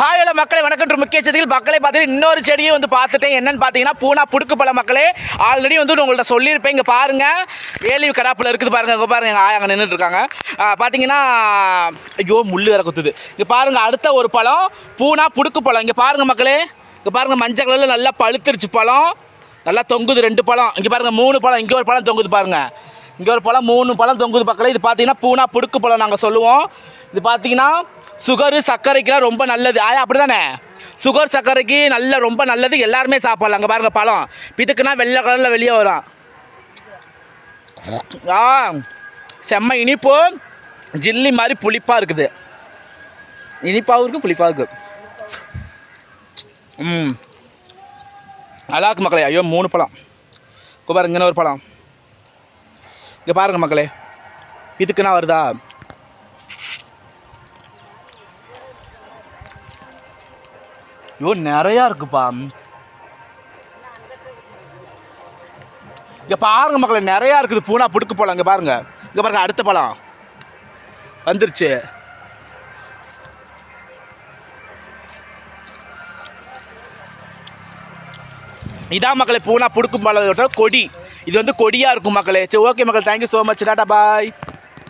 Hi மக்களை வணக்கம் முக்கிய செய்திகள். மக்களே பார்த்துட்டு இன்னொரு செடியை வந்து பார்த்துட்டேன். என்னன்னு பார்த்தீங்கன்னா பூனா புடுக்கு பழ மக்களே. ஆல்ரெடி வந்து உங்கள்கிட்ட சொல்லியிருப்பேன். இங்கே பாருங்க. வேலி கடாப்பில் இருக்குது பாருங்க. இங்கே பாருங்க. எங்கள் ஆயா அங்கே நின்றுட்டு இருக்காங்க. பார்த்தீங்கன்னா ஐயோ முள் வேற குத்துது. இங்கே பாருங்க அடுத்த ஒரு பழம். பூனா புடுக்கு பழம். இங்கே பாருங்க மக்களே. இங்கே பாருங்க மஞ்சள் கலரில் நல்லா பழுத்துருச்சு பழம். நல்லா தொங்குது ரெண்டு பழம். இங்கே பாருங்க மூணு பழம். இங்கே ஒரு பழம் தொங்குது பாருங்க. இங்கே ஒரு பழம் மூணு பழம் தொங்குது பக்கத்தில் இது பார்த்தீங்கன்னா பூனா புடுக்கு பழம் நாங்கள் சொல்லுவோம். இது பார்த்தீங்கன்னா சுகரு சர்க்கரைக்கெலாம் ரொம்ப நல்லது. ஆயா அப்படி தானே சுகர் சர்க்கரைக்கு நல்ல ரொம்ப நல்லது. எல்லாருமே சாப்பிட்லாம். அங்கே பாருங்கள் பழம். பிதுக்குன்னா வெள்ளை கலரில் வெளியே வரும். ஆ செம்ம இனிப்பு. ஜில்லி மாதிரி புளிப்பாக இருக்குது. இனிப்பாகவும் இருக்குது புளிப்பாக இருக்குது ம். நல்லா இருக்கு மக்களே. ஐயோ மூணு பழம். குபார் பாருங்க இங்கே ஒரு பழம் இங்கே பாருங்க மக்களே. இதுக்குன்னா வருதா? ஐயோ நிறையா இருக்குப்பா. இங்கே பாருங்க மக்களே நிறையா இருக்குது. பூனா பிடுக்கு போகலாம் இங்கே பாருங்க. இங்கே பாருங்க அடுத்த பழம். வந்துருச்சு. இதான் மக்களை பூனா பிடுக்கும் பழம். கொடி. இது வந்து கொடியாக இருக்கும் மக்களே. சரி ஓகே மக்கள் thank you so much tata bye